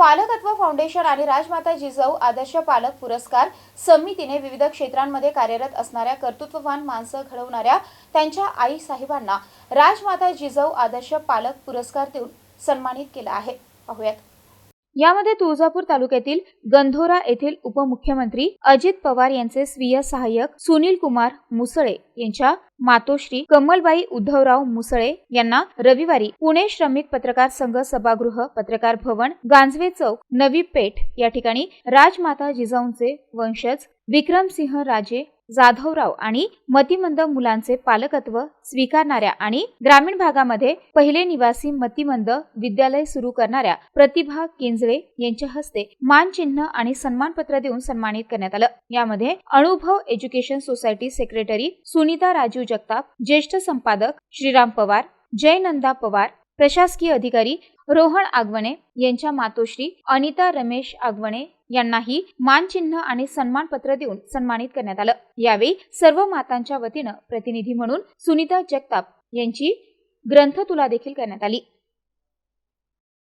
पालकत्व foundation आणि राजमाता जिजाऊ आदर्श पालक पुरस्कार समितीने विविध क्षेत्रांमध्ये कार्यरत असणाऱ्या कर्तृत्ववान माणसं घडवणाऱ्या त्यांच्या आई साहेबांना राजमाता जिजाऊ आदर्श पालक पुरस्कार देऊन सन्मानित केलं आहे. पाहुयात. यामध्ये तुळजापूर तालुक्यातील गंधोरा येथील उपमुख्यमंत्री अजित पवार यांचे स्वीय सहाय्यक सुनील कुमार मुसळे यांच्या मातोश्री कमलबाई उद्धवराव मुसळे यांना रविवारी पुणे श्रमिक पत्रकार संघ सभागृह पत्रकार भवन गांजवे चौक नवी पेठ या ठिकाणी राजमाता जिजाऊंचे वंशज विक्रमसिंह राजे जाधवराव आणि मतिमंद मुलांचे पालकत्व स्वीकारणाऱ्या आणि ग्रामीण भागामध्ये पहिले निवासी मतिमंद विद्यालय सुरू करणाऱ्या प्रतिभा केंजळे यांच्या हस्ते मानचिन्ह आणि सन्मानपत्र देऊन सन्मानित करण्यात आलं. यामध्ये अनुभव education society secretary Sunita Raju Jagtap ज्येष्ठ संपादक श्रीराम पवार जयनंदा पवार प्रशासकीय अधिकारी रोहन आगवणे यांच्या मातोश्री अनिता रमेश आगवणे यांनाही मानचिन्ह आणि सन्मानपत्र देऊन सन्मानित करण्यात आलं. यावेळी सर्व मातांच्या वतीनं प्रतिनिधी म्हणून सुनीता जगताप यांची ग्रंथ तुला देखील करण्यात आली.